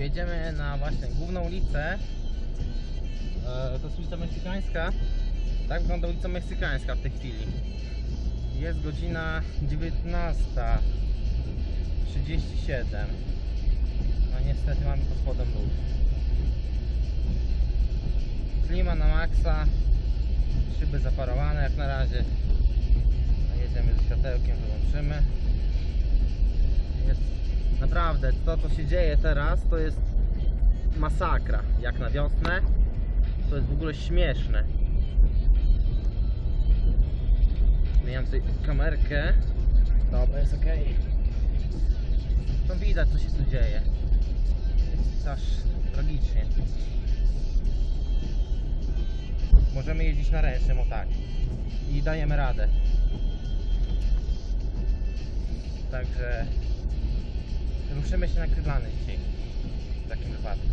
jedziemy na właśnie główną ulicę. E, To jest ulica Meksykańska. Tak wygląda ulica Meksykańska w tej chwili. Jest godzina 19.37. No niestety mamy pod spodem. Klima na maksa. Szyby zaparowane jak na razie. No, Jedziemy ze światełkiem, wyłączymy. Naprawdę to co się dzieje teraz to jest masakra. Jak na wiosnę to jest w ogóle śmieszne. Zmieniam tutaj kamerkę. Dobra, jest ok. To widać co się tu dzieje. Jest aż tragicznie. Możemy jeździć na ręcznym, o tak. I dajemy radę. Także ruszymy się na krywany dzisiaj. W takim wypadku.